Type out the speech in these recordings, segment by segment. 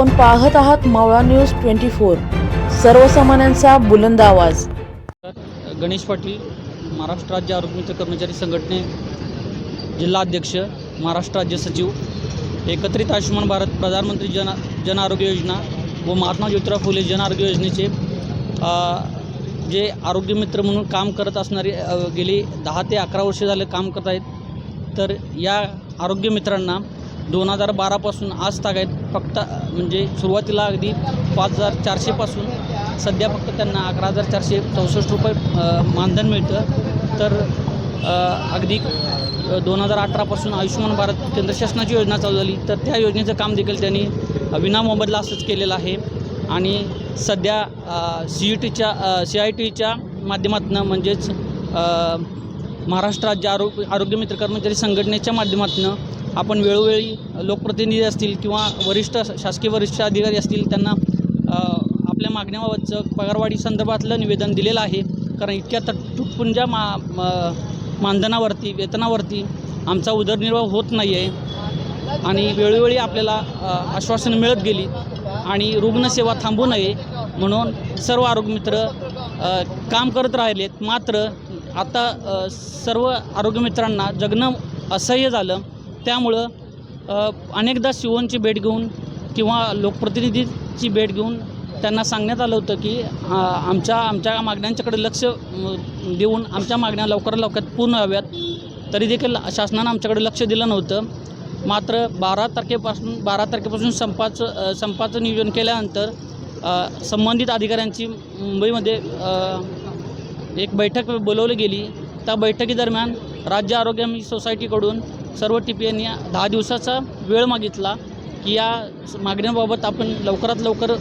आपण पाहत आहात मावळा न्यूज ट्वेंटी फोर. सर्वसामान्यांचा बुलंद आवाज. गणेश पाटील महाराष्ट्र राज्य आरोग्य मित्र कर्मचारी संघटने जिल्हाध्यक्ष महाराष्ट्र राज्य सचिव एकत्रित आयुष्यमान भारत प्रधानमंत्री जन जन आरोग्य योजना व महात्मा ज्योतिराव फुले जन आरोग्य योजनेचे जे आरोग्य मित्र म्हणून काम करत असणारे गेली दहा ते अकरा वर्षे झाले काम करत आहेत. तर या आरोग्य मित्रांना दोन हजार बारापासून आज तागायत फक्त म्हणजे सुरुवातीला अगदी पाच हजार चारशेपासून सध्या फक्त त्यांना अकरा हजार चारशे चौसष्ट रुपये मानधन मिळतं. तर अगदी दोन हजार अठरापासून आयुष्यमान भारत केंद्र शासनाची योजना चालू झाली. तर त्या योजनेचं काम देखील त्यांनी विना मोबदला असंच केलेलं आहे. आणि सध्या सी ई टीच्या सी आय टीच्या माध्यमातून म्हणजेच महाराष्ट्र राज्य आरोग्य आरोग्य मित्र कर्मचारी संघटनेच्या माध्यमातून आपण वेळोवेळी लोकप्रतिनिधी असतील किंवा वरिष्ठ शासकीय वरिष्ठ अधिकारी असतील त्यांना आपल्या मागण्याबाबतचं पगारवाढी संदर्भातलं निवेदन दिलेलं आहे. कारण इतक्या तुटपुंजा मा म- मानधनावरती वेतनावरती आमचा उदरनिर्वाह होत नाही आहे आणि वेळोवेळी आपल्याला आश्वासन मिळत गेली आणि रुग्णसेवा थांबू नये म्हणून सर्व आरोग्यमित्र काम करत राहिलेत. मात्र आता सर्व आरोग्यमित्रांना जगणं असह्य झालं. त्यामुळं अनेकदा शिवणची भेट घेऊन किंवा लोकप्रतिनिधीची भेट घेऊन त्यांना सांगण्यात आलं होतं की आमच्या आमच्या मागण्यांच्याकडे लक्ष देऊन आमच्या मागण्या लवकरात लवकर पूर्ण व्हाव्यात. तरी देखील शासनानं आमच्याकडे लक्ष दिलं नव्हतं. मात्र बारा तारखेपासून बारा तारखेपासून संपाचं संपाचं नियोजन केल्यानंतर संबंधित अधिकाऱ्यांची मुंबईमध्ये एक बैठक बोलवली गेली. त्या बैठकीदरम्यान राज्य आरोग्य सोसायटीकडून सर्व टी पी यांनी दहा दिवसाचा वेळ मागितला की या मागण्याबाबत आपण लवकरात लवकर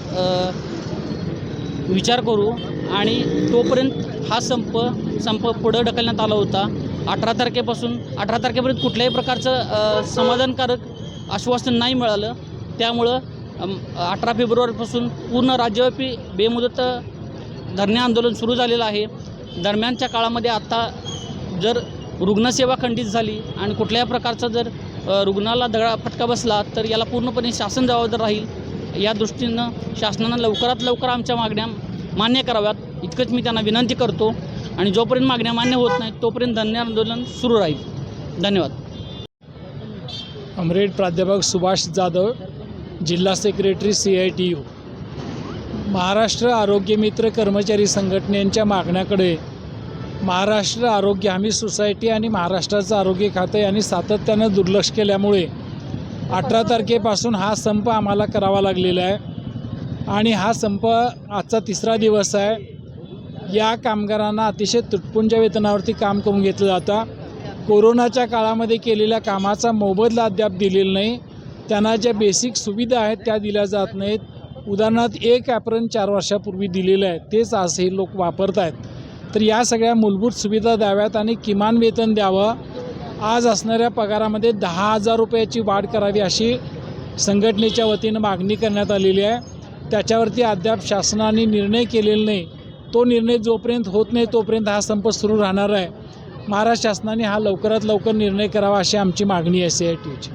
विचार करू. आणि तोपर्यंत हा संप संप पुढं ढकलण्यात आला होता. अठरा तारखेपासून अठरा तारखेपर्यंत कुठल्याही प्रकारचं समाधानकारक आश्वासन नाही मिळालं. त्यामुळं अठरा फेब्रुवारीपासून पूर्ण राज्यव्यापी बेमुदत धरणे आंदोलन सुरू झालेलं आहे. दरम्यानच्या काळामध्ये आत्ता जर रुग्णसेवा खंडित झाली आणि कुठल्याही प्रकारचा जर रुग्णाला दगडा फटका बसला तर याला पूर्णपणे शासन जबाबदार राहील. या दृष्टीनं शासनानं लवकरात लवकर आमच्या मागण्या मान्य कराव्यात. इतकंच मी त्यांना विनंती करतो आणि जोपर्यंत मागण्या मान्य होत नाहीत तोपर्यंत धन्य आंदोलन सुरू राहील. धन्यवाद. अमरेड प्राध्यापक सुभाष जाधव जिल्हा secretary C I T U. Maharashtra आरोग्य मित्र कर्मचारी संघटनेच्या मागण्याकडे महाराष्ट्र आरोग्य हमी सोसायटी आणि महाराष्ट्राचं आरोग्य खातं यांनी सातत्यानं दुर्लक्ष केल्यामुळे अठरा तारखेपासून हा संप आम्हाला करावा लागलेला आहे. आणि हा संप आजचा तिसरा दिवस आहे. या कामगारांना अतिशय तुटपुंच्या वेतनावरती काम करून घेतलं जातं. कोरोनाच्या काळामध्ये केलेल्या कामाचा मोबदला अद्याप दिलेला नाही. त्यांना ज्या बेसिक सुविधा आहेत त्या दिल्या जात नाहीत. उदाहरणार्थ एक ॲप्रन चार वर्षापूर्वी दिलेलं आहे. तेच आज हे लोक वापरत आहेत तर या सगळ्या मूलभूत सुविधा द्याव्यात आणि किमान वेतन द्यावं. आज असणाऱ्या पगारामध्ये दहा हजार रुपयाची वाढ करावी अशी संघटनेच्या वतीनं मागणी करण्यात आलेली आहे. त्याच्यावरती अद्याप शासनाने निर्णय केलेला नाही. तो निर्णय जोपर्यंत होत नाही तोपर्यंत हा संप सुरू राहणार आहे. महाराष्ट्र शासनाने हा लवकरात लवकर निर्णय करावा अशी आमची मागणी आहे सी आय टीची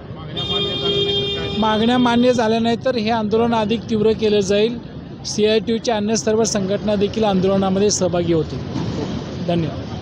मागण्या मान्य झाल्या नाही तर हे आंदोलन अधिक तीव्र केलं जाईल. सी आय टी यूच्या अन्य सर्व संघटना देखील आंदोलनामध्ये सहभागी होतील. धन्यवाद.